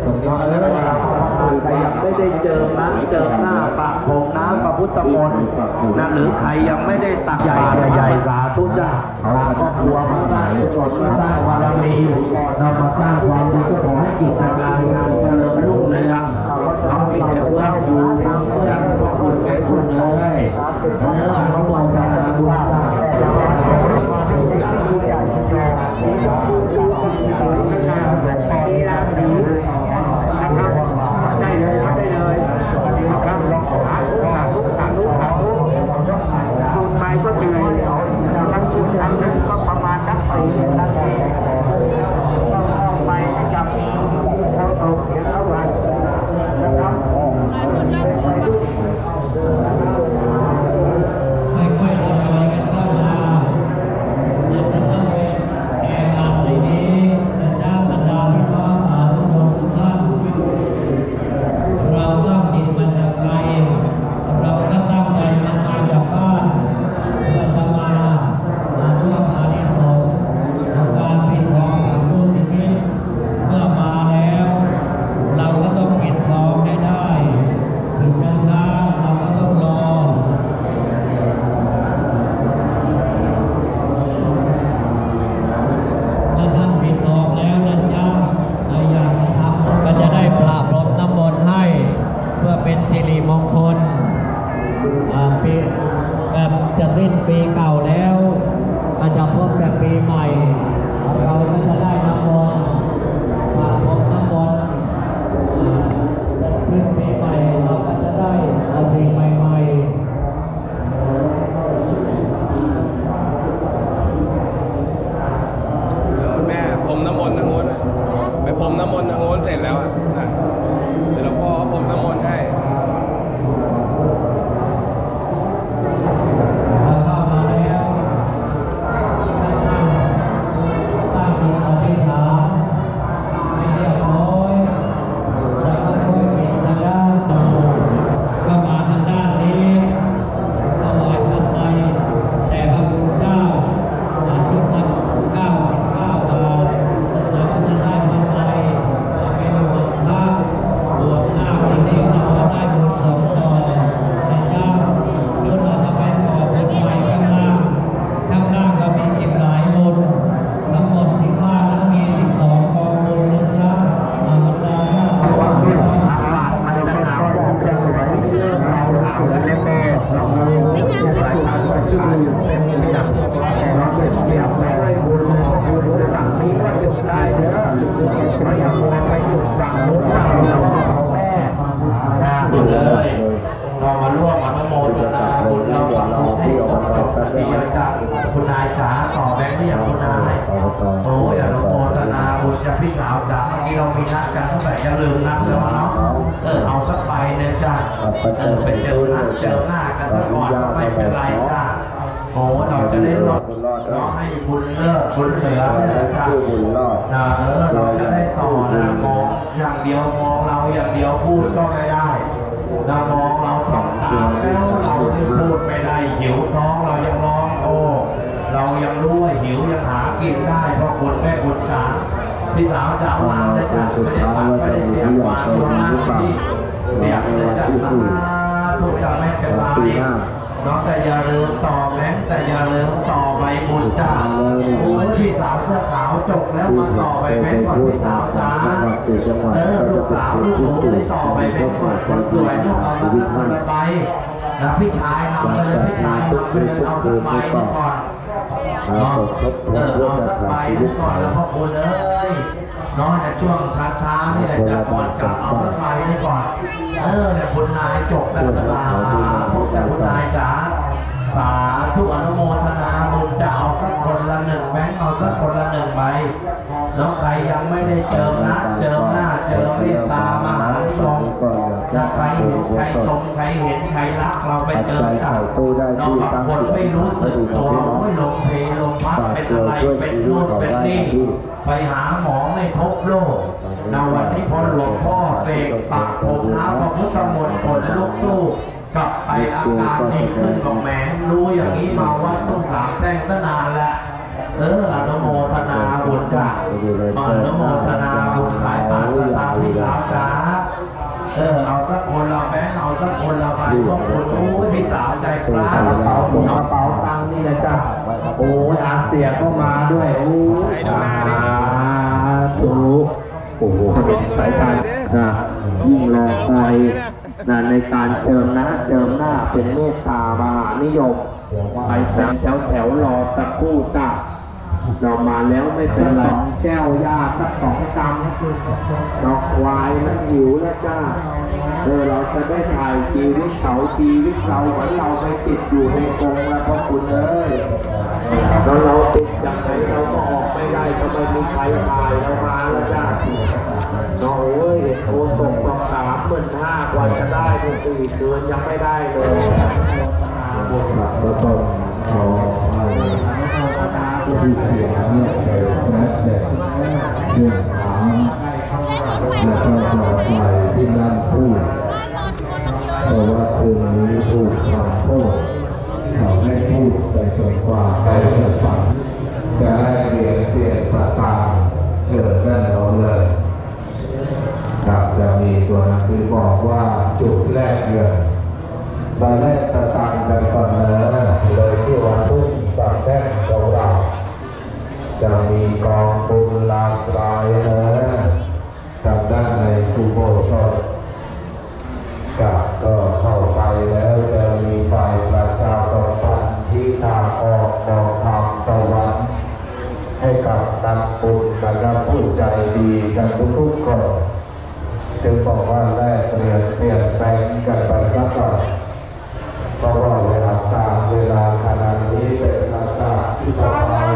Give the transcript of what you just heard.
เออใครยังไม่ได้เจอน้ำเจอหน้าปากผงน้ำพระพุทธมนต์นะหรือใครยังไม่ได้ตักใหญ่ใหญ่สาธุจ้าเราก็ครัวมาสร้างกุศลมาสร้างวารมีเรามาสร้างความดีก็ขอให้กิจการงานเจริญ แบบจะสิ้นปีเก่าแล้ว คุณนายจ๋าต่อแบงค์ที่อย่างคุณนายโอ้ยอนุโมทนาบุญจะพี่สาวจ๋าเมื่อกี้เรามีนัดกันเท่าไหร่จะลืมนัดแล้วเนาะเออเอาสักใบหนึงจ้ะเออไปเจอหน้าเจอหน้ากันซะก่อนก็ไม่เป็นไรจ้ะโอ้เราจะได้รอดรอให้บุญเลิศบุญเหลือเลยจ้ะชื่อบุญรอดนะเออเราจะได้ต่อนะมองอย่างเดียวมองเราอย่างเดียวพูดก็ไม่ได้ นะมองเราสองตาแล้วเราที่พูดไม่ได้หิวท้องเรายังร้องโอ้เรายังรู้ว่าหิวยังหากินได้เพราะคนแม่คนสาพี่สาวจะเอาวางได้จากไม่ได้ปังไม่ได้เสียงวางตรงนั้นที่เสียงเลยจ้ะทุกจะไม่เป็นไร น้องแต่อย่าลืมต่อแบงแต่อย่าลืมต่อใบบุญจ้าโอ้ยพี่สาวเสื้อขาวจบแล้วมาต่อใบแบงค์ก่อนพี่สาวจ้าจังหวัดสี่จังหวัดเออลูกเป็นสาวลูกที่หนูสี่ได้ต่อใบแบก็งค์ขก่อนจะคนสได้วยลูกเอาชีวิตมาท่านไปนะพี่ชายนำไปเลยพี่ชายนำไปเลยเอาสักใบก่อนอาสมทบเอทุนอเอาสักใบทำชีหวินึ่ตงก่อนแล้วพ่อคุณเอ้ย น้องจะช่วงช้าๆนี่แหละจะก่อนกลับเอาสักให้ก่อน เออเนี่ยคุณนายจบแล้วลาพวกแต่คุณนายจ๋าสาธุอนุโมทนาบุญจะเอาสักคนละหนึ่งแบงค์เอาสักคนละหนึ่งใบน้องใครยังไม่ได้เจอนะเจอหน้าเจอเมตตามหา นิยมจะใครเห็นใครชมใครเห็นใครรักเราไปเจอกันน้องบางคนไม่รู้สึกตัวไม่ลงเพลงพัดเป็นอะไรเป็นนู่นเป็นนี่ไปหาหมอไม่พบโรคในวันนี้พอหลวงพ่อเสกปากผมน้ำพระพุทธมนต์ผลลุกสู้กลับไปอาการดีขึ้นก็แหมรู้อย่างนี้มาวัดต้องสามแท่งตั้งนานแล้วเอออนุโมทนาบุญจ้ะอนุโมทนาบุญหลายบาตามที่เราจ้า เออเอาสักคนละแบงค์เอาสักคนละใบพวกคุณรู้พี่สาวใจกล้ากระเป๋าหมุนกระเป๋าตังค์นี่นะจ้ะโอ้ยอาเสียก็มาด้วยโอ้ยสาธุโอ้โหเป็นสายตานะยิ่งรอคอยนะในการเจิมหน้าเจิมหน้าเป็นเมตตามหานิยมไปแถวแถวรอสักครู่จ้า เรามาแล้วไม่เป็นไรแก้วยาสักสองกำดอกควายมันหิวแล้วจ้าเออเราจะได้ถ่ายชีวิตเขาชีวิตเราเหมือนเราไปติดอยู่ในกรงแล้วพ่อคุณเอ้ยแล้วเราติดอย่างไหนเราก็ออกไม่ได้ก็ไมมีใครถ่ายเรามาแล้วจ้าน้องเอ้ยโทรส่งต้องสามหมื่นห้ากว่าจะได้ก็สี่เดือนยังไม่ได้เลยแล้วก็ขอ ให้ที่เสียงเนี่ยไปแม้แต่เรื่องถามแล้วก็ขอไปที่นั่นพูดเพราะว่าคืนนี้ถูกทำโทษเขาให้พูดไปจนกว่าใจจะสั่นจะได้เรียนเปลี่ยนสตางค์เชิญนั่นเอาเลยครับจะมีตัวหนังสือบอกว่าจุดแรกเงินตอนแรกสตางค์กันก่อนนะเลยที่วันทุ่งสัก แท่งของเราจะมีกองบุญหลากหลายนะทางด้านในกุโบสถกับก็เข้าไปแล้วจะมีฝ่ายประชาสัมพันธ์ที่ทาออกบอกทางสวรรค์ให้กับนักบุญนะครับผู้ใจดีกันทุกๆคนจึงบอกว่าแลกเปลี่ยนเปลี่ยนแปลงกันไปสักก่อน ราขณะนี้เป็นราดับที่สอง